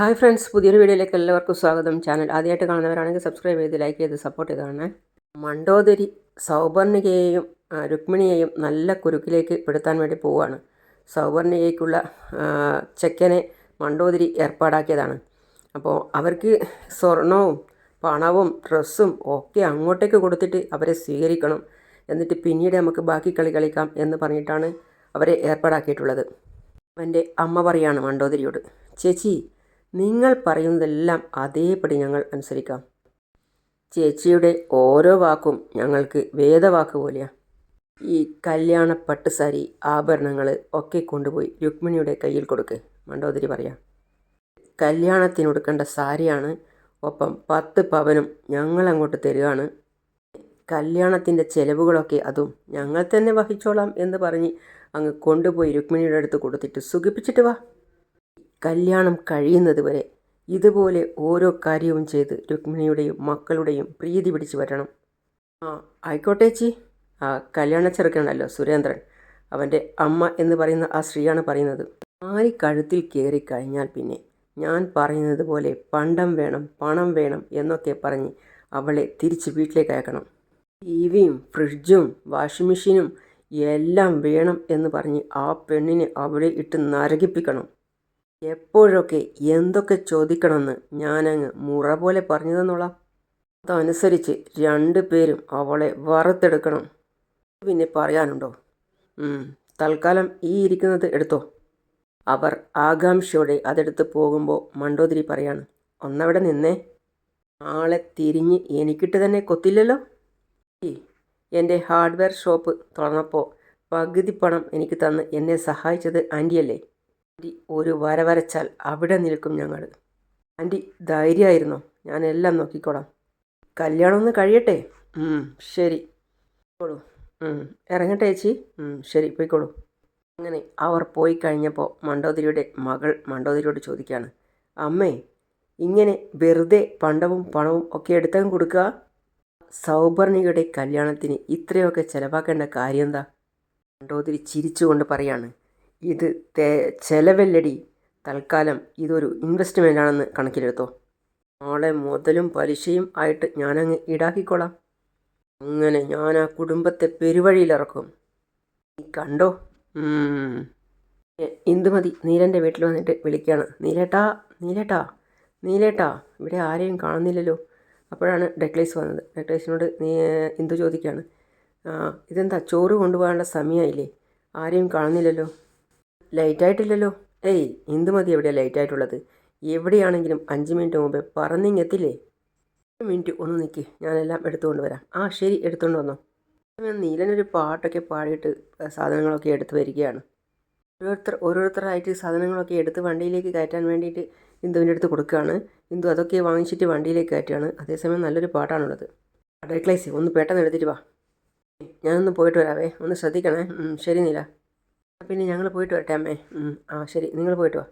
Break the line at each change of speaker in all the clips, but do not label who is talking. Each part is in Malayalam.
ഹായ് ഫ്രണ്ട്സ് പുതിയൊരു വീഡിയോയിലേക്ക് എല്ലാവർക്കും സ്വാഗതം. ചാനൽ ആദ്യമായിട്ട് കാണുന്നവരാണെങ്കിൽ സബ്സ്ക്രൈബ് ചെയ്ത് ലൈക്ക് ചെയ്ത് സപ്പോർട്ട് ചെയ്ത് കാണണേ മണ്ടോദരി സൗപർണികയെയും രുക്മിണിയെയും നല്ല കുരുക്കിലേക്ക് പെടുത്താൻ വേണ്ടി പോവുകയാണ്. സൗപർണികയ്ക്കുള്ള ചെക്കനെ മണ്ടോദരി ഏർപ്പാടാക്കിയതാണ്. അപ്പോൾ അവർക്ക് സ്വർണവും പണവും ഡ്രസ്സും ഒക്കെ അങ്ങോട്ടേക്ക് കൊടുത്തിട്ട് അവരെ സ്വീകരിക്കണം. എന്നിട്ട് പിന്നീട് നമുക്ക് ബാക്കി കളി കളിക്കാം എന്ന് പറഞ്ഞിട്ടാണ് അവരെ ഏർപ്പാടാക്കിയിട്ടുള്ളത്. അവന്റെ അമ്മ പറയാണ് മണ്ടോദരിയോട് ചേച്ചി നിങ്ങൾ പറയുന്നതെല്ലാം അതേപടി ഞങ്ങൾ അനുസരിക്കാം. ചേച്ചിയുടെ ഓരോ വാക്കും ഞങ്ങൾക്ക് വേദവാക്ക് പോലെയാണ് ഈ കല്യാണ പട്ടുസാരി ആഭരണങ്ങൾ ഒക്കെ കൊണ്ടുപോയി രുക്മിണിയുടെ കയ്യിൽ കൊടുക്ക്. മണ്ടോദരി പറയാം. കല്യാണത്തിനൊടുക്കേണ്ട സാരിയാണ് ഒപ്പം പത്ത് പവനും ഞങ്ങളങ്ങോട്ട് തരികയാണ് കല്യാണത്തിന്റെ ചെലവുകളൊക്കെ അതും ഞങ്ങൾ തന്നെ വഹിച്ചോളാം എന്ന് പറഞ്ഞ് അങ്ങ് കൊണ്ടുപോയി രുക്മിണിയുടെ അടുത്ത് കൊടുത്തിട്ട് സുഖിപ്പിച്ചിട്ട് വാ. കല്യാണം കഴിയുന്നത് വരെ ഇതുപോലെ ഓരോ കാര്യവും ചെയ്ത് രുക്മിണിയുടെയും മക്കളുടെയും പ്രീതി പിടിച്ചു വരണം. ആ ആയിക്കോട്ടെ ചേച്ചി. ആ കല്യാണ ചെറുക്കണല്ലോ സുരേന്ദ്രൻ. അവന്റെ അമ്മ എന്ന് പറയുന്ന ആ സ്ത്രീയാണ് പറയുന്നത്. ആരി കഴുത്തിൽ കയറി കഴിഞ്ഞാൽ പിന്നെ ഞാൻ പറയുന്നത് പോലെ പണ്ടം വേണം പണം വേണം എന്നൊക്കെ പറഞ്ഞ് അവളെ തിരിച്ച് വീട്ടിലേക്ക് അയക്കണം. ടി വിയും ഫ്രിഡ്ജും വാഷിംഗ് മെഷീനും എല്ലാം വേണം എന്ന് പറഞ്ഞ് ആ പെണ്ണിനെ അവിടെ ഇട്ട് നരകിപ്പിക്കണം. എപ്പോഴൊക്കെ എന്തൊക്കെ ചോദിക്കണമെന്ന് ഞാനങ്ങ് മുറ പോലെ പറഞ്ഞു തന്നോളാം അതനുസരിച്ച് രണ്ടു പേരും അവളെ വറുത്തെടുക്കണം. പിന്നെ പറയാനുണ്ടോ? തൽക്കാലം ഈ ഇരിക്കുന്നത് എടുത്തോ. അവർ ആകാംക്ഷയോടെ അതെടുത്ത് പോകുമ്പോൾ മണ്ടോതിരി പറയാണ് ഒന്നവിടെ നിന്നേ. ആളെ തിരിഞ്ഞ് എനിക്കിട്ട് തന്നെ കൊത്തില്ലല്ലോ. എന്റെ ഹാർഡ്വെയർ ഷോപ്പ് തുറന്നപ്പോൾ പകുതി പണം എനിക്ക് തന്ന് എന്നെ സഹായിച്ചത് ആന്റിയല്ലേ ആന്റി ഒരു വര വരച്ചാൽ അവിടെ നിൽക്കും ഞങ്ങൾ ആന്റി ധൈര്യമായിരുന്നോ. ഞാൻ എല്ലാം നോക്കിക്കോളാം. കല്യാണം ഒന്ന് കഴിയട്ടെ? ശരി. ഉം, ഇറങ്ങട്ടെ ചേച്ചി? ശരി പോയിക്കോളൂ. അങ്ങനെ അവർ പോയി കഴിഞ്ഞപ്പോൾ മണ്ടോതിരിയുടെ മകൾ മണ്ടോതിരിയോട് ചോദിക്കുകയാണ്. അമ്മേ ഇങ്ങനെ വെറുതെ പണ്ടവും പണവും ഒക്കെ എടുത്തങ്ങ് കൊടുക്കുക? സൗപർണികയുടെ കല്യാണത്തിന് ഇത്രയൊക്കെ ചിലവാക്കേണ്ട കാര്യം എന്താ? മണ്ടോതിരി ചിരിച്ചുകൊണ്ട് പറയാണ്. ഇത് ചെലവല്ലടി. തൽക്കാലം ഇതൊരു ഇൻവെസ്റ്റ്മെന്റ് ആണെന്ന് കണക്കിലെടുത്തോ. നാളെ മുതലും പലിശയും ആയിട്ട് ഞാനങ്ങ് ഈടാക്കിക്കോളാം. അങ്ങനെ ഞാൻ ആ കുടുംബത്തെ പെരുവഴിയിലിറക്കും. നീ കണ്ടോ. ഇന്ദുമതി നീലന്റെ വീട്ടിൽ വന്നിട്ട് വിളിക്കുകയാണ് നീലേട്ടാ നീലേട്ടാ നീലേട്ടാ. ഇവിടെ ആരെയും കാണുന്നില്ലല്ലോ. അപ്പോഴാണ് ഡെക്ലേസ് വന്നത്. ഡെക്ലേസിനോട് നീ ഇന്ദു ചോദിക്കുകയാണ് ഇതെന്താ? ചോറ് കൊണ്ടുപോകാനുള്ള സമയമായില്ലേ ആരെയും കാണുന്നില്ലല്ലോ. ലൈറ്റായിട്ടില്ലല്ലോ. ഏയ് ഇന്ദുമതി എവിടെയാണ് ലൈറ്റായിട്ടുള്ളത്? എവിടെയാണെങ്കിലും അഞ്ച് മിനിറ്റ് മുമ്പേ പറഞ്ഞിങ്ങെത്തില്ലേ ഒരു മിനിറ്റ് ഒന്ന് നിൽക്ക് ഞാനെല്ലാം എടുത്തുകൊണ്ട് വരാം. ആ ശരി എടുത്തുകൊണ്ട് വന്നോ. നീലനൊരു പാട്ടൊക്കെ പാടിയിട്ട് സാധനങ്ങളൊക്കെ എടുത്ത് വരികയാണ്. ഓരോരുത്തർ ഓരോരുത്തരായിട്ട് സാധനങ്ങളൊക്കെ എടുത്ത് വണ്ടിയിലേക്ക് കയറ്റാൻ വേണ്ടിയിട്ട് ഇന്ദുവിന്റെ അടുത്ത് കൊടുക്കുകയാണ്. ഇന്ദു അതൊക്കെ വാങ്ങിച്ചിട്ട് വണ്ടിയിലേക്ക് കയറ്റുകയാണ്. അതേസമയം നല്ലൊരു പാട്ടാണുള്ളത്. ഡെക്ലൈസ് ഒന്ന് പെട്ടെന്ന് എടുത്തിട്ട് വാ. ഞാനൊന്ന് പോയിട്ട് വരാവേ. ഒന്ന് ശ്രദ്ധിക്കണേ. ശരി നീല. പിന്നെ ഞങ്ങൾ പോയിട്ട് വരട്ടെ അമ്മേ. ആ ശരി. നിങ്ങൾ പോയിട്ട് വാ.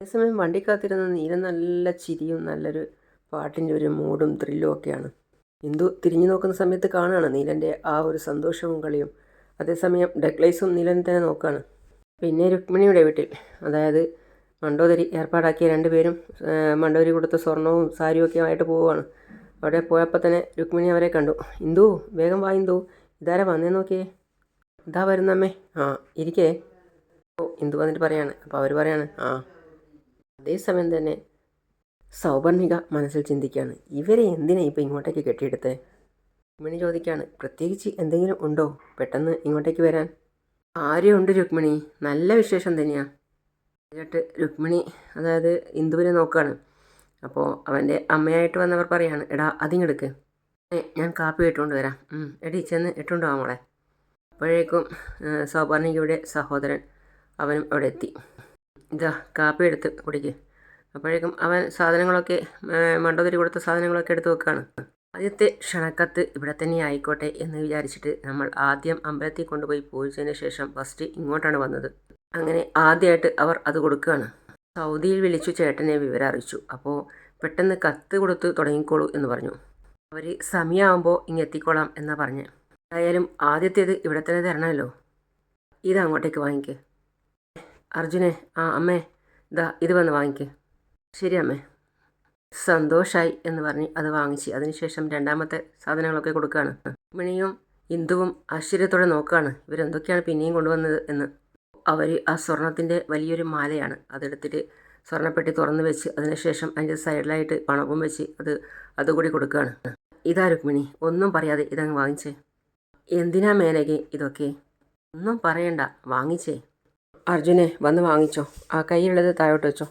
അതേസമയം വണ്ടിക്കകത്തിരുന്ന് നീല നല്ല ചിരിയും നല്ലൊരു പാട്ടിന്റെ ഒരു മൂഡും ത്രില്ലും ഒക്കെയാണ്. ഇന്ദു തിരിഞ്ഞു നോക്കുന്ന സമയത്ത് കാണുകയാണ് നീലന്റെ ആ ഒരു സന്തോഷവും കളിയും. അതേസമയം ഡെക്ലൈസും നീലൻ തന്നെ നോക്കുകയാണ് പിന്നെ രുക്മിണിയുടെ വീട്ടിൽ അതായത് മണ്ടോദരി ഏർപ്പാടാക്കിയ രണ്ടുപേരും മണ്ടോതിരി കൊടുത്ത സ്വർണവും സാരിയും ഒക്കെ ആയിട്ട് പോവുകയാണ്. അവിടെ പോയപ്പോൾ തന്നെ രുക്മിണി അവരെ കണ്ടു. ഇന്ദു വേഗം വാ ഇന്ദു. ഇതാരെ വന്നേ നോക്കിയേ? ഇതാ വരുന്നമ്മേ. ആ ഇരിക്കേ. ഓ ഇന്ദു വന്നിട്ട് പറയാണ്. അപ്പോൾ അവർ പറയാണ് ആ അതേസമയം തന്നെ സൗപർണിക മനസ്സിൽ ചിന്തിക്കുകയാണ് ഇവരെ എന്തിനാണ് ഇപ്പോൾ ഇങ്ങോട്ടേക്ക് കെട്ടിയെടുത്തേ? രുക്മിണി ചോദിക്കുകയാണ് പ്രത്യേകിച്ച് എന്തെങ്കിലും ഉണ്ടോ പെട്ടെന്ന് ഇങ്ങോട്ടേക്ക് വരാൻ? ആരെയുണ്ട് രുക്മിണി നല്ല വിശേഷം തന്നെയാണ് എന്നിട്ട് രുക്മിണി അതായത് ഇന്ദുവിനെ നോക്കുകയാണ് അപ്പോൾ അവന്റെ അമ്മയായിട്ട് വന്നവർ പറയാണ് എടാ അതിങ്ങെടുക്ക് ഞാൻ കാപ്പി ഇട്ടുകൊണ്ട് വരാം. എടീ ചെന്ന് ഇട്ടുകൊണ്ട് വാ മോളെ. അപ്പോഴേക്കും സൗപർണികയുടെ സഹോദരൻ അവനും അവിടെ എത്തി. ഇതാ കാപ്പി എടുത്ത് കുടിക്ക്. അപ്പോഴേക്കും അവൻ സാധനങ്ങളൊക്കെ മണ്ടോതിരി കൊടുത്ത സാധനങ്ങളൊക്കെ എടുത്ത് വെക്കുകയാണ് ആദ്യത്തെ ക്ഷണക്കത്ത് ഇവിടെ തന്നെ ആയിക്കോട്ടെ എന്ന് വിചാരിച്ചിട്ട് നമ്മൾ ആദ്യം അമ്പലത്തിൽ കൊണ്ടുപോയി പൂജിച്ചതിന് ശേഷം ഫസ്റ്റ് ഇങ്ങോട്ടാണ് വന്നത്. അങ്ങനെ ആദ്യമായിട്ട് അവർ അത് കൊടുക്കുകയാണ്. സൗദിയിൽ വിളിച്ചു ചേട്ടനെ വിവരം അറിയിച്ചു. അപ്പോൾ പെട്ടെന്ന് കത്ത് കൊടുത്ത് തുടങ്ങിക്കോളൂ എന്ന് പറഞ്ഞു. അവർ സമയമാകുമ്പോൾ ഇങ്ങെത്തിക്കോളാം എന്നാണ് എന്നാ എന്തായാലും ആദ്യത്തേത് ഇവിടെ തന്നെ തരണമല്ലോ. ഇത് അങ്ങോട്ടേക്ക് വാങ്ങിക്ക്. അർജുനെ ആ അമ്മേ ഇതാ ഇത് വന്ന് വാങ്ങിക്ക്. ശരി അമ്മേ. സന്തോഷായി എന്ന് പറഞ്ഞ് അത് വാങ്ങിച്ച്. അതിനുശേഷം രണ്ടാമത്തെ സാധനങ്ങളൊക്കെ കൊടുക്കുകയാണ് മിണിയും ഇന്ദുവും ആശ്ചര്യത്തോടെ നോക്കുകയാണ് ഇവരെന്തൊക്കെയാണ് പിന്നെയും കൊണ്ടുവന്നത് എന്ന്. അവർ ആ സ്വർണത്തിന്റെ വലിയൊരു മാലയാണ്. അതെടുത്തിട്ട് സ്വർണപ്പെട്ടി തുറന്ന് വെച്ച് അതിനുശേഷം അതിന്റെ സൈഡിലായിട്ട് പണവും വെച്ച് അത് അതുകൂടി കൊടുക്കുകയാണ് ഇതാ രുക്മിണി ഒന്നും പറയാതെ ഇതങ്ങ് വാങ്ങിച്ചേ. എന്തിനാ മേലകെ ഇതൊക്കെ? ഒന്നും പറയണ്ട വാങ്ങിച്ചേ. അർജുനെ വന്ന് വാങ്ങിച്ചോ. ആ കൈയുള്ളത് താഴോട്ട് വെച്ചോ.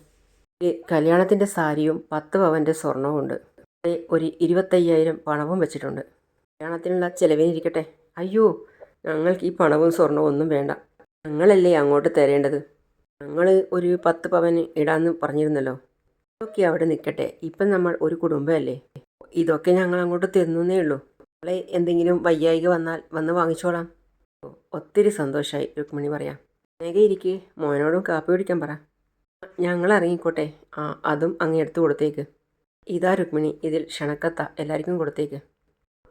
കല്യാണത്തിന്റെ സാരിയും പത്ത് പവന്റെ സ്വർണവും ഉണ്ട്. ഒരു ഇരുപത്തയ്യായിരം പണവും വെച്ചിട്ടുണ്ട്. കല്യാണത്തിനുള്ള ചിലവിനിരിക്കട്ടെ. അയ്യോ ഞങ്ങൾക്ക് ഈ പണവും സ്വർണവും ഒന്നും വേണ്ട. ഞങ്ങളല്ലേ അങ്ങോട്ട് തരേണ്ടത്? ഞങ്ങൾ ഒരു പത്ത് പവന് ഇടാന്ന് പറഞ്ഞിരുന്നല്ലോ. ഇതൊക്കെ അവിടെ നിൽക്കട്ടെ. ഇപ്പം നമ്മൾ ഒരു കുടുംബമല്ലേ? ഇതൊക്കെ ഞങ്ങൾ അങ്ങോട്ട് തരുന്നേ ഉള്ളൂ. നാളെ എന്തെങ്കിലും വയ്യായിക വന്നാൽ വന്ന് വാങ്ങിച്ചോളാം. ഒത്തിരി സന്തോഷമായി രുക്മിണി പറയാം. മേഘ ഇരിക്കേ. മോനോടും കാപ്പി കുടിക്കാൻ പറ. ഞങ്ങൾ ഇറങ്ങിക്കോട്ടെ. ആ അതും അങ്ങ് എടുത്തു കൊടുത്തേക്ക്. ഇതാ രുക്മിണി ഇതിൽ ക്ഷണക്കത്ത എല്ലാവർക്കും കൊടുത്തേക്ക്.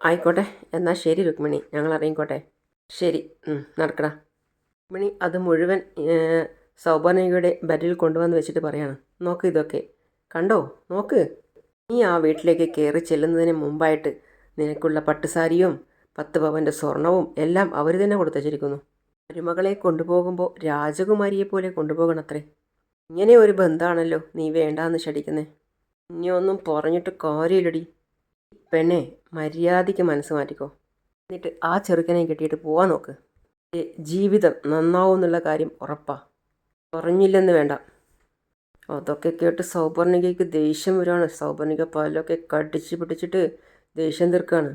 ആയിക്കോട്ടെ. എന്നാൽ ശരി രുക്മിണി ഞങ്ങൾ ഇറങ്ങിക്കോട്ടെ. ശരി നടക്കടാ. രുക്മിണി അത് മുഴുവൻ സൗപർണികയുടെ ബെഡിൽ കൊണ്ടുവന്ന് വെച്ചിട്ട് പറയാണ്. നോക്ക് ഇതൊക്കെ. കണ്ടോ? നോക്ക്. നീ ആ വീട്ടിലേക്ക് കയറി ചെല്ലുന്നതിന് മുമ്പായിട്ട് നിനക്കുള്ള പട്ടുസാരിയും പത്ത് പവന്റെ സ്വർണവും എല്ലാം അവർ തന്നെ കൊടുത്തച്ചിരിക്കുന്നു മരുമകളെ കൊണ്ടുപോകുമ്പോൾ രാജകുമാരിയെപ്പോലെ കൊണ്ടുപോകണത്രേ. ഇങ്ങനെ ഒരു ബന്ധമാണല്ലോ നീ വേണ്ടാന്ന് ശടിക്കുന്നേ ഇനിയൊന്നും പറഞ്ഞിട്ട് കാര്യമില്ലടി. പെണ്ണെ മര്യാദയ്ക്ക് മനസ്സ് മാറ്റിക്കോ. എന്നിട്ട് ആ ചെറുക്കനെ കെട്ടിയിട്ട് പോവാൻ നോക്ക്. ജീവിതം നന്നാവും എന്നുള്ള കാര്യം ഉറപ്പാ. പറഞ്ഞില്ലെന്ന് വേണ്ട. അതൊക്കെ കേട്ട് സൗപർണികയ്ക്ക് ദേഷ്യം വരുവാണ് സൗപർണിക പാലൊക്കെ കടിച്ച് പിടിച്ചിട്ട് ദേഷ്യം തീർക്കാണ്.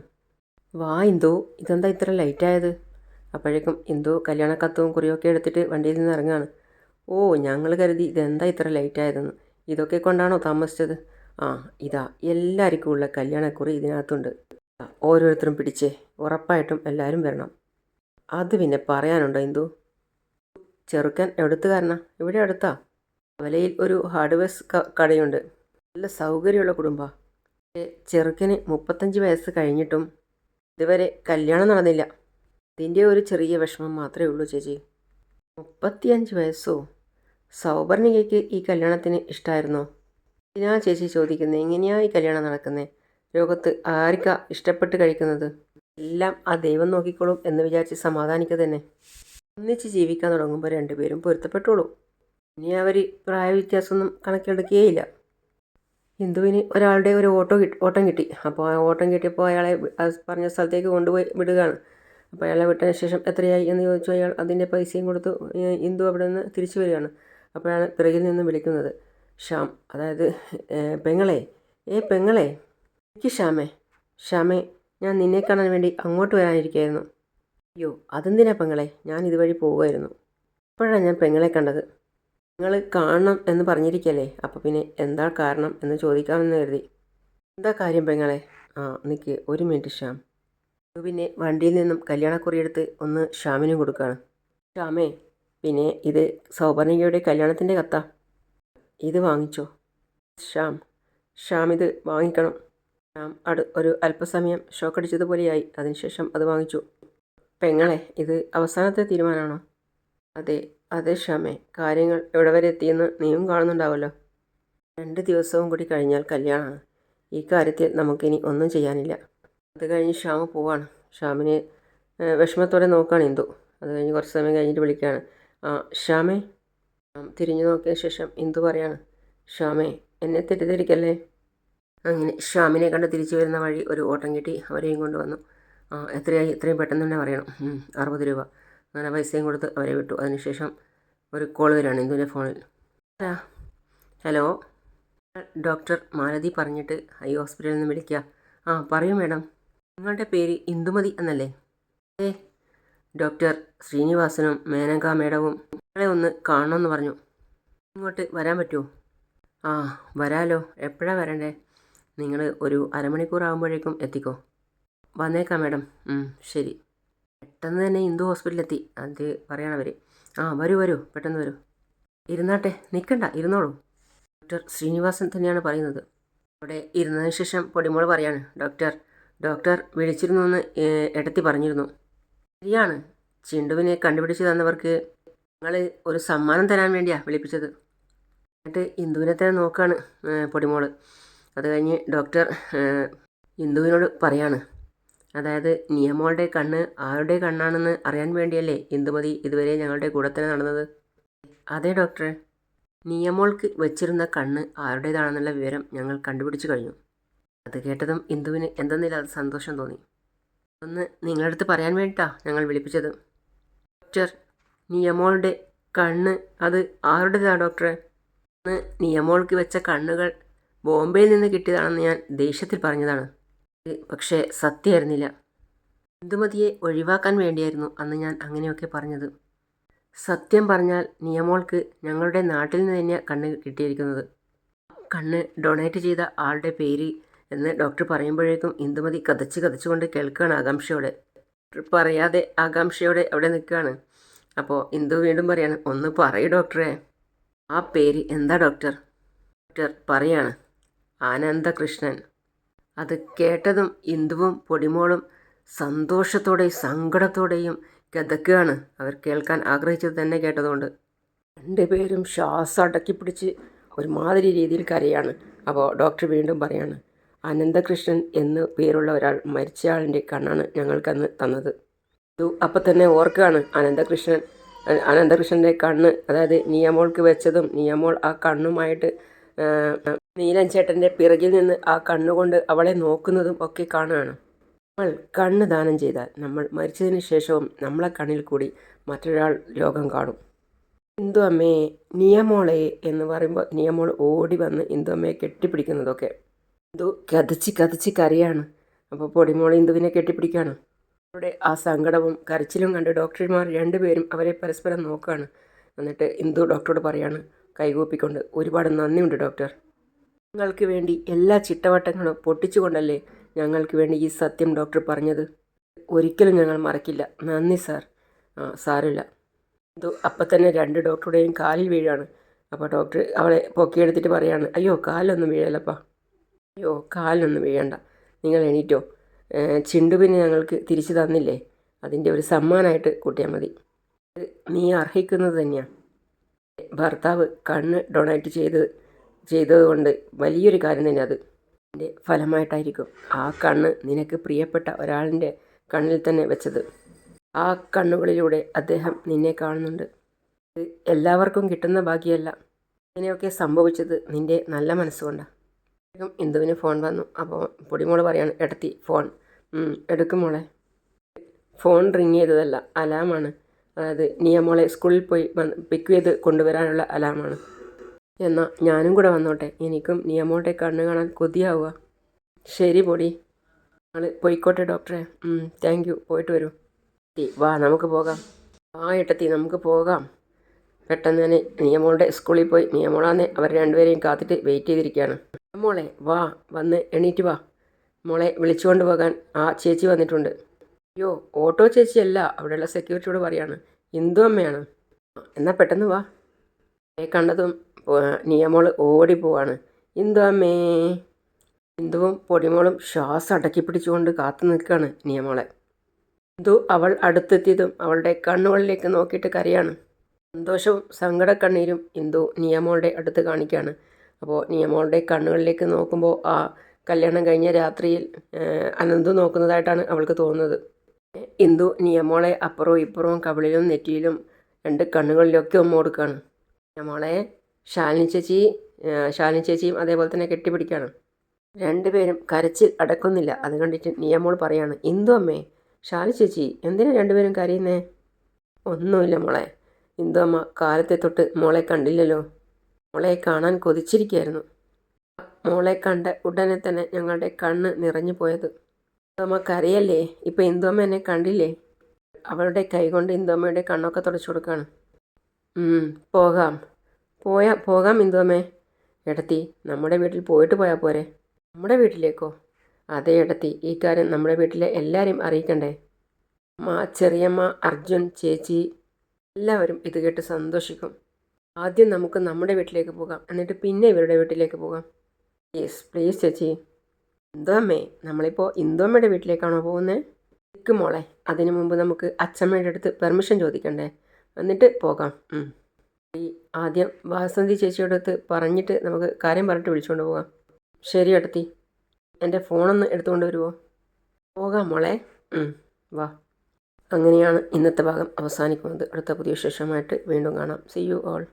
വാ എന്തോ ഇതെന്താ ഇത്ര ലൈറ്റായത്? അപ്പോഴേക്കും എന്തോ കല്യാണക്കത്തവും കുറിയൊക്കെ എടുത്തിട്ട് വണ്ടിയിൽ നിന്ന് ഇറങ്ങുകയാണ് ഓ ഞങ്ങൾ കരുതി ഇതെന്താ ഇത്ര ലൈറ്റായതെന്ന്. ഇതൊക്കെ കൊണ്ടാണോ താമസിച്ചത്? ആ ഇതാ എല്ലാവർക്കും ഉള്ള കല്യാണക്കുറി ഇതിനകത്തുണ്ട്. ഓരോരുത്തരും പിടിച്ചേ ഉറപ്പായിട്ടും എല്ലാവരും വരണം. അത് പിന്നെ പറയാനുണ്ടോ ഇന്ദു? ചെറുക്കൻ എവിടുത്തുകാരനാ ഇവിടെ അടുത്താ? വലയിൽ ഒരു ഹാർഡ്വെയർ കടയുണ്ട്. നല്ല സൗകര്യമുള്ള കുടുംബാ. പക്ഷേ ചെറുക്കന് മുപ്പത്തഞ്ച് വയസ്സ് കഴിഞ്ഞിട്ടും ഇതുവരെ കല്യാണം നടന്നില്ല. ഇതിന്റെ ഒരു ചെറിയ വിഷമം മാത്രമേ ഉള്ളൂ ചേച്ചി. മുപ്പത്തിയഞ്ച് വയസ്സോ? സൗപർണികയ്ക്ക് ഈ കല്യാണത്തിന് ഇഷ്ടമായിരുന്നോ ഇതിനാ ചേച്ചി ചോദിക്കുന്നത് എങ്ങനെയാ ഈ കല്യാണം നടക്കുന്നത് ലോകത്ത് ആർക്കാ ഇഷ്ടപ്പെട്ട് കഴിക്കുന്നത്? എല്ലാം ആ ദൈവം നോക്കിക്കോളും എന്ന് വിചാരിച്ച് സമാധാനിക്കുക തന്നെ. ഒന്നിച്ച് ജീവിക്കാൻ തുടങ്ങുമ്പോൾ രണ്ടുപേരും പൊരുത്തപ്പെട്ടോളൂ ഇനി അവർ പ്രായവ്യത്യാസമൊന്നും കണക്കിലെടുക്കുകയില്ല ഹിന്ദുവിന് ഒരാളുടെ ഒരു ഓട്ടോ കിട്ടി ഓട്ടം കിട്ടി. അപ്പോൾ ആ ഓട്ടം കിട്ടിയപ്പോൾ അയാളെ പറഞ്ഞ സ്ഥലത്തേക്ക് കൊണ്ടുപോയി വിടുകയാണ്. അപ്പോൾ അയാളെ വിട്ടതിന് ശേഷം എത്രയായി എന്ന് ചോദിച്ചു അയാൾ അതിന്റെ പൈസയും കൊടുത്തു. ഹിന്ദു അവിടെ നിന്ന് തിരിച്ചു വരികയാണ്. അപ്പോഴാണ് പിറകിൽ നിന്ന് വിളിക്കുന്നത്. ഷ്യാം അതായത് പെങ്ങളെ ഏ പെങ്ങളെ എനിക്ക് ഷ്യാമേ ഷ്യാമേ ഞാൻ നിന്നെ കാണാൻ വേണ്ടി അങ്ങോട്ട് വരാനിരിക്കുകയായിരുന്നു. അയ്യോ അതെന്തിനാ പെങ്ങളെ? ഞാൻ ഇതുവഴി പോവുമായിരുന്നു. അപ്പോഴാണ് ഞാൻ പെങ്ങളെ കണ്ടത്. നിങ്ങൾ കാണണം എന്ന് പറഞ്ഞിരിക്കല്ലേ? അപ്പോൾ പിന്നെ എന്താ കാരണം എന്ന് ചോദിക്കാമെന്ന് കരുതി. എന്താ കാര്യം പെങ്ങളെ? ആ നിൽക്ക് ഒരു മിനിറ്റ് ഷ്യാം പിന്നെ വണ്ടിയിൽ നിന്നും കല്യാണക്കുറി എടുത്ത് ഒന്ന് ഷ്യാമിനും കൊടുക്കുകയാണ് ഷ്യാമേ പിന്നെ ഇത് സൗപർണികയുടെ കല്യാണത്തിന്റെ കത്ത. ഇത് വാങ്ങിച്ചോ. ഷ്യാം ഷ്യാം ഇത് വാങ്ങിക്കണം. ഷ്യാം അടു ഒരു അല്പസമയം ഷോക്കടിച്ചതുപോലെയായി അതിനുശേഷം അത് വാങ്ങിച്ചു. പെങ്ങളെ ഇത് അവസാനത്തെ തീരുമാനമാണോ? അതെ അതെ ഷമേ കാര്യങ്ങൾ എവിടെ വരെ എത്തിയെന്ന് നീയും കാണുന്നുണ്ടാവല്ലോ. രണ്ട് ദിവസവും കൂടി കഴിഞ്ഞാൽ കല്യാണമാണ്. ഈ കാര്യത്തിൽ നമുക്കിനി ഒന്നും ചെയ്യാനില്ല. അത് കഴിഞ്ഞ് ഷ്യാമ പോവാണ്. ഷ്യാമിനെ വിഷമത്തോടെ നോക്കുകയാണ് ഇന്ദു. അത് കഴിഞ്ഞ് കുറച്ച് സമയം കഴിഞ്ഞിട്ട് വിളിക്കുകയാണ്. ആ ഷ്യാമേ തിരിഞ്ഞു നോക്കിയ ശേഷം ഇന്ദു പറയാണ് ഷ്യാമേ എന്നെ തെറ്റിദ്ധരിക്കല്ലേ? അങ്ങനെ ഷ്യാമിനെ കണ്ട് തിരിച്ചു വരുന്ന വഴി ഒരു ഓട്ടം കിട്ടി. അവരെയും കൊണ്ടുവന്നു എത്രയായി? എത്രയും പെട്ടെന്ന് തന്നെ പറയണം. അറുപത് രൂപ. അങ്ങനെ പൈസയും കൊടുത്ത് അവരെ വിട്ടു. അതിനുശേഷം ഒരു കോൾ വരികയാണ് ഇന്ദുവിന്റെ ഫോണിൽ. ഹലോ? ഡോക്ടർ മാലതി പറഞ്ഞിട്ട് ഹൈ ഹോസ്പിറ്റലിൽ നിന്ന് വിളിക്കുക ആ പറയൂ മാഡം. നിങ്ങളുടെ പേര് ഇന്ദുമതി എന്നല്ലേ? ഏ ഡോക്ടർ ശ്രീനിവാസനും മേനക മേഡവും നിങ്ങളെ ഒന്ന് കാണണമെന്ന് പറഞ്ഞു. ഇങ്ങോട്ട് വരാൻ പറ്റുമോ ആ വരാലോ. എപ്പോഴാണ് വരണ്ടേ? നിങ്ങൾ ഒരു അരമണിക്കൂർ ആകുമ്പോഴേക്കും എത്തിക്കോ. വന്നേക്കാം മാഡം. ശരി. പെട്ടെന്ന് തന്നെ ഹിന്ദു ഹോസ്പിറ്റലിലെത്തി. അത് പറയണവർ ആ വരൂ വരൂ പെട്ടെന്ന് വരൂ. ഇരുന്നാട്ടെ നിൽക്കണ്ട ഇരുന്നോളൂ. ഡോക്ടർ ശ്രീനിവാസൻ തന്നെയാണ് പറയുന്നത്. അവിടെ ഇരുന്നതിന് ശേഷം പൊടിമോൾ പറയാണ് ഡോക്ടർ ഡോക്ടർ വിളിച്ചിരുന്നു എന്ന് എടത്തി പറഞ്ഞിരുന്നു. ശരിയാണ്. ചിണ്ടുവിനെ കണ്ടുപിടിച്ച് തന്നവർക്ക് ഞങ്ങൾ ഒരു സമ്മാനം തരാൻ വേണ്ടിയാണ് വിളിപ്പിച്ചത്. എന്നിട്ട് ഇന്ദുവിനെ തന്നെ നോക്കുകയാണ് പൊടിമോൾ. അത് കഴിഞ്ഞ് ഡോക്ടർ ഇന്ദുവിനോട് പറയാണ് അതായത് നിയമോളുടെ കണ്ണ് ആരുടെ കണ്ണാണെന്ന് അറിയാൻ വേണ്ടിയല്ലേ ഇന്ദുമതി ഇതുവരെ ഞങ്ങളുടെ കൂടെ തന്നെ നടന്നത്? അതെ ഡോക്ടറെ. നിയമോൾക്ക് വെച്ചിരുന്ന കണ്ണ് ആരുടേതാണെന്നുള്ള വിവരം ഞങ്ങൾ കണ്ടുപിടിച്ചു കഴിഞ്ഞു. അത് കേട്ടതും ഇന്ദുവിന് എന്തെന്നില്ലാതെ സന്തോഷം തോന്നി. ഒന്ന് നിങ്ങളുടെ അടുത്ത് പറയാൻ വേണ്ടിയിട്ടാ ഞങ്ങൾ വിളിപ്പിച്ചത്. ഡോക്ടർ നിയമോളുടെ കണ്ണ് അത് ആരുടേതാണ് ഡോക്ടറെ? ഒന്ന് നിയമോൾക്ക് വെച്ച കണ്ണുകൾ ബോംബെയിൽ നിന്ന് കിട്ടിയതാണെന്ന് ഞാൻ ദേഷ്യത്തിൽ പറഞ്ഞതാണ്. പക്ഷേ സത്യമായിരുന്നില്ല. ഇന്ദുമതിയെ ഒഴിവാക്കാൻ വേണ്ടിയായിരുന്നു അന്ന് ഞാൻ അങ്ങനെയൊക്കെ പറഞ്ഞത്. സത്യം പറഞ്ഞാൽ നിയമോൾക്ക് ഞങ്ങളുടെ നാട്ടിൽ നിന്ന് തന്നെയാണ് കണ്ണ് കിട്ടിയിരിക്കുന്നത്. കണ്ണ് ഡൊണേറ്റ് ചെയ്ത ആളുടെ പേര് എന്ന് ഡോക്ടർ പറയുമ്പോഴേക്കും ഇന്ദുമതി കതച്ച് കതച്ചുകൊണ്ട് കേൾക്കുകയാണ് ആകാംക്ഷയോടെ. പറയാതെ ആകാംക്ഷയോടെ അവിടെ നിൽക്കുകയാണ്. അപ്പോൾ ഇന്ദു വീണ്ടും പറയാണ് ഒന്ന് പറയൂ ഡോക്ടറെ. ആ പേര് എന്താ ഡോക്ടർ? ഡോക്ടർ പറയാണ് ആനന്ദകൃഷ്ണൻ. അത് കേട്ടതും ഇന്ദുവും പൊടിമോളും സന്തോഷത്തോടെയും സങ്കടത്തോടെയും കിതക്കുകയാണ് അവർ കേൾക്കാൻ ആഗ്രഹിച്ചത് തന്നെ കേട്ടതുകൊണ്ട്. രണ്ടുപേരും ശ്വാസം അടക്കി പിടിച്ച് ഒരുമാതിരി രീതിയിൽ കരയാണ്. അപ്പോൾ ഡോക്ടർ വീണ്ടും പറയാണ് അനന്തകൃഷ്ണൻ എന്ന് പേരുള്ള ഒരാൾ മരിച്ചയാളിന്റെ കണ്ണാണ് ഞങ്ങൾക്കന്ന് തന്നത്. ഇതു അപ്പം തന്നെ ഓർക്കുകയാണ് അനന്തകൃഷ്ണൻ അനന്തകൃഷ്ണന്റെ കണ്ണ് അതായത് നിയമോൾക്ക് വെച്ചതും നിയമോൾ ആ കണ്ണുമായിട്ട് നീലൻ ചേട്ടന്റെ പിറകിൽ നിന്ന് ആ കണ്ണുകൊണ്ട് അവളെ നോക്കുന്നതും ഒക്കെ കാണുകയാണ് നമ്മൾ കണ്ണ് ദാനം ചെയ്താൽ നമ്മൾ മരിച്ചതിന് ശേഷവും നമ്മളെ കണ്ണിൽ കൂടി മറ്റൊരാൾ ലോകം കാണും. ഇന്ദു അമ്മയെ നിയമോളെ എന്ന് പറയുമ്പോൾ നിയമോൾ ഓടി വന്ന് ഇന്ദു അമ്മയെ കെട്ടിപ്പിടിക്കുന്നതൊക്കെ. ഇന്ദു കഥച്ച് കഥച്ച് കരയാണ്. അപ്പോൾ പൊടിമോൾ ഇന്ദുവിനെ കെട്ടിപ്പിടിക്കുകയാണ്. അവരുടെ ആ സങ്കടവും കരച്ചിലും കണ്ട് ഡോക്ടർമാർ രണ്ടുപേരും അവരെ പരസ്പരം നോക്കുകയാണ്. എന്നിട്ട് ഇന്ദു ഡോക്ടറോട് പറയാണ് കൈകൂപ്പിക്കൊണ്ട് ഒരുപാട് നന്ദിയുണ്ട് ഡോക്ടർ. നിങ്ങൾക്ക് വേണ്ടി എല്ലാ ചിട്ടവട്ടങ്ങളും പൊട്ടിച്ചുകൊണ്ടല്ലേ ഞങ്ങൾക്ക് വേണ്ടി ഈ സത്യം ഡോക്ടർ പറഞ്ഞത്? ഒരിക്കലും ഞങ്ങൾ മറക്കില്ല. നന്ദി സാർ. ആ സാരില്ല എന്തോ അപ്പം തന്നെ രണ്ട് ഡോക്ടറുടെയും കാലിൽ വീഴാണ്. അപ്പോൾ ഡോക്ടർ അവളെ പൊക്കിയെടുത്തിട്ട് പറയാണ് അയ്യോ കാലൊന്നും വീഴല്ലപ്പാ അയ്യോ കാലിനൊന്നും വീഴണ്ട. നിങ്ങൾ എണീറ്റോ. ചിണ്ടു പിന്നെ ഞങ്ങൾക്ക് തിരിച്ചു തന്നില്ലേ? അതിന്റെ ഒരു സമ്മാനമായിട്ട് കൂട്ടിയാൽ മതി. നീ അർഹിക്കുന്നത് തന്നെയാണ് ഭർത്താവ് കണ്ണ് ഡൊണേറ്റ് ചെയ്ത് ചെയ്തതുകൊണ്ട് വലിയൊരു കാര്യം തന്നെ അത് എന്റെ ഫലമായിട്ടായിരിക്കും ആ കണ്ണ് നിനക്ക് പ്രിയപ്പെട്ട ഒരാളിന്റെ കണ്ണിൽ തന്നെ വെച്ചത്. ആ കണ്ണുകളിലൂടെ അദ്ദേഹം നിന്നെ കാണുന്നുണ്ട്. ഇത് എല്ലാവർക്കും കിട്ടുന്ന ഭാഗ്യമല്ല. ഇങ്ങനെയൊക്കെ സംഭവിച്ചത് നിന്റെ നല്ല മനസ്സുകൊണ്ടാണ് ഇന്ദുവിന് ഫോൺ വന്നു. അപ്പോൾ പൊടിമോൾ പറയാണ് എടുത്തി ഫോൺ. എടുക്കും മോളെ. ഫോൺ റിങ് ചെയ്തതല്ല അലാമാണ്. അതായത് നിയമോളെ സ്കൂളിൽ പോയി പിക്ക് ചെയ്ത് കൊണ്ടുവരാനുള്ള അലാമാണ്. എന്നാൽ ഞാനും കൂടെ വന്നോട്ടെ. എനിക്കും നിയമോളുടെ കണ്ണ് കാണാൻ കൊതിയാവുക. ശരി പൊടി. ഞങ്ങൾ പോയിക്കോട്ടെ ഡോക്ടറെ. താങ്ക് യു പോയിട്ട് വരൂ. വാ നമുക്ക് പോകാം. ആ ഏട്ടത്തി നമുക്ക് പോകാം. പെട്ടെന്ന് തന്നെ നിയമോളുടെ സ്കൂളിൽ പോയി നിയമോളാന്നെ അവർ രണ്ടുപേരെയും കാത്തിട്ട് വെയിറ്റ് ചെയ്തിരിക്കുകയാണ്. മോളെ വാ വന്ന് എണീറ്റ് വാ. മോളെ വിളിച്ചുകൊണ്ട് പോകാൻ ആ ചേച്ചി വന്നിട്ടുണ്ട്. അയ്യോ ഓട്ടോ ചേച്ചിയല്ല. അവിടെയുള്ള സെക്യൂരിറ്റിയോട് പറയാണ് ഇന്ദു അമ്മയാണ്. എന്നാൽ പെട്ടെന്ന് വാ. കണ്ടതും നിയമോൾ ഓടിപ്പോവാണ് ഇന്ദു അമ്മേ. ഇന്ദുവും പൊടിമോളും ശ്വാസം അടക്കി പിടിച്ചുകൊണ്ട് കാത്തു നിൽക്കുകയാണ് നിയമോളെ. ഇന്ദു അവൾ അടുത്തെത്തിയതും അവളുടെ കണ്ണുകളിലേക്ക് നോക്കിയിട്ട് കരയാണ്. സന്തോഷവും സങ്കടക്കണ്ണീരും ഇന്ദു നിയമോളുടെ അടുത്ത് കാണിക്കുകയാണ്. അപ്പോൾ നിയമോളുടെ കണ്ണുകളിലേക്ക് നോക്കുമ്പോൾ ആ കല്യാണം കഴിഞ്ഞ രാത്രിയിൽ അനന്തു നോക്കുന്നതായിട്ടാണ് അവൾക്ക് തോന്നുന്നത്. ഇന്ദു നിയമോളെ അപ്പുറവും ഇപ്പുറവും കവിളിലും നെറ്റിയിലും രണ്ട് കണ്ണുകളിലൊക്കെ ഉമ്മ കൊടുക്കുകയാണ് നിയമോളെ ശാലിനി ചേച്ചി ശാലിനി ചേച്ചിയും അതേപോലെ തന്നെ കെട്ടിപ്പിടിക്കുകയാണ് രണ്ടുപേരും കരച്ചിൽ അടക്കുന്നില്ല. അത് കണ്ടിട്ട് നിയമോൾ പറയാണ് ഇന്ദു അമ്മേ? ശാലി ചേച്ചി എന്തിനാ രണ്ടുപേരും കരയുന്നേ? ഒന്നുമില്ല മോളെ. ഇന്ദു അമ്മ? കാലത്തെ തൊട്ട് മോളെ കണ്ടില്ലല്ലോ. മോളെ കാണാൻ കൊതിച്ചിരിക്കുകയായിരുന്നു. മോളെ കണ്ട ഉടനെ തന്നെ ഞങ്ങളുടെ കണ്ണ് നിറഞ്ഞു പോയത് ഇന്ദുമ്മ ഇപ്പൊ ഇന്ദോമ എന്നെ കണ്ടില്ലേ? അവളുടെ കൈ കൊണ്ട് ഇന്ദുമ്മയുടെ കണ്ണൊക്കെ തുടച്ചു കൊടുക്കുകയാണ് പോകാം. പോയാ പോകാം ഇന്ദുമ്മേ എടത്തി നമ്മുടെ വീട്ടിൽ പോയിട്ട് പോയാൽ പോരെ. നമ്മുടെ വീട്ടിലേക്കോ? അതെ എടത്തി. ഈ കാര്യം നമ്മുടെ വീട്ടിലെ എല്ലാവരെയും അറിയിക്കണ്ടേ? അമ്മ ചെറിയമ്മ അർജുൻ ചേച്ചി എല്ലാവരും ഇത് കേട്ട് സന്തോഷിക്കും. ആദ്യം നമുക്ക് നമ്മുടെ വീട്ടിലേക്ക് പോകാം. എന്നിട്ട് പിന്നെ ഇവരുടെ വീട്ടിലേക്ക് പോകാം. യെസ് പ്ലീസ് ചേച്ചി. ഇന്ദുമ്മേ നമ്മളിപ്പോൾ ഇന്ദുമ്മയുടെ വീട്ടിലേക്കാണോ പോകുന്നത് നിൽക്കും മോളെ അതിനു മുമ്പ് നമുക്ക് അച്ഛമ്മയുടെ അടുത്ത് പെർമിഷൻ ചോദിക്കണ്ടേ? എന്നിട്ട് പോകാം ഈ ആദ്യം വാസന്തി ചേച്ചിയുടെ അടുത്ത് പറഞ്ഞിട്ട് നമുക്ക് കാര്യം പറഞ്ഞിട്ട് വിളിച്ചുകൊണ്ട് പോകാം. ശരി അടുത്തി എന്റെ ഫോണൊന്ന് എടുത്തുകൊണ്ട് വരുമോ പോകാം മോളെ വാ. അങ്ങനെയാണ് ഇന്നത്തെ ഭാഗം അവസാനിക്കുന്നത്. അടുത്ത പുതിയ വിശേഷമായിട്ട് വീണ്ടും കാണാം. C you all